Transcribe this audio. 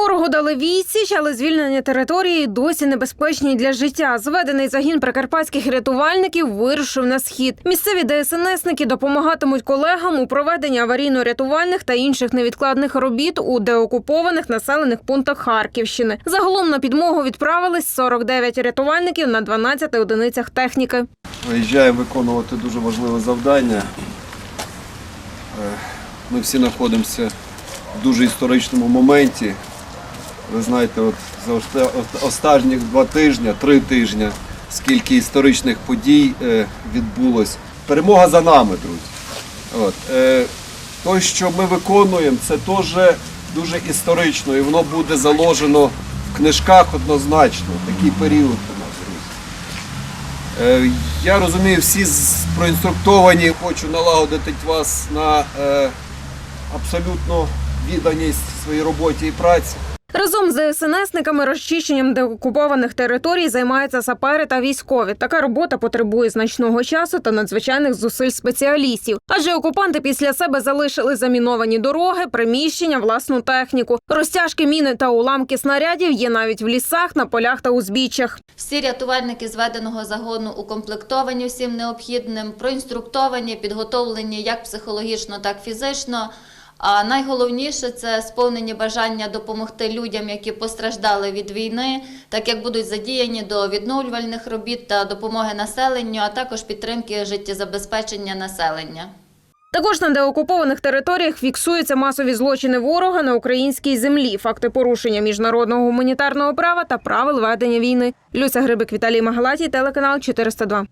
Ворогу дали відсіч, але звільнення території досі небезпечні для життя. Зведений загін прикарпатських рятувальників вирушив на схід. Місцеві ДСНСники допомагатимуть колегам у проведенні аварійно-рятувальних та інших невідкладних робіт у деокупованих населених пунктах Харківщини. Загалом на підмогу відправились 49 рятувальників на 12 одиницях техніки. Виїжджаємо виконувати дуже важливе завдання. Е, Ми всі знаходимося в дуже історичному моменті. Ви знаєте, от за останні два тижні, три тижні, скільки історичних подій е, відбулось. Перемога за нами, друзі. От. Те, що ми виконуємо, це теж дуже історично і воно буде заложено в книжках однозначно. Такий період у нас, друзі. Е, Я розумію, всі проінструктовані, хочу налагодити вас на е, абсолютно відданість своїй роботі і праці. Разом з ДСНСниками розчищенням деокупованих територій займаються сапери та військові. Така робота потребує значного часу та надзвичайних зусиль спеціалістів. Адже окупанти після себе залишили заміновані дороги, приміщення, власну техніку. Розтяжки міни та уламки снарядів є навіть в лісах, на полях та узбіччях. Всі рятувальники зведеного загону укомплектовані всім необхідним, проінструктовані, підготовлені як психологічно, так і фізично. А найголовніше це сповнені бажання допомогти людям, які постраждали від війни, так як будуть задіяні до відновлювальних робіт та допомоги населенню, а також підтримки життєзабезпечення населення. Також на деокупованих територіях фіксуються масові злочини ворога на українській землі, факти порушення міжнародного гуманітарного права та правил ведення війни. Люся Грибик, Віталій Магалатій, телеканал 402.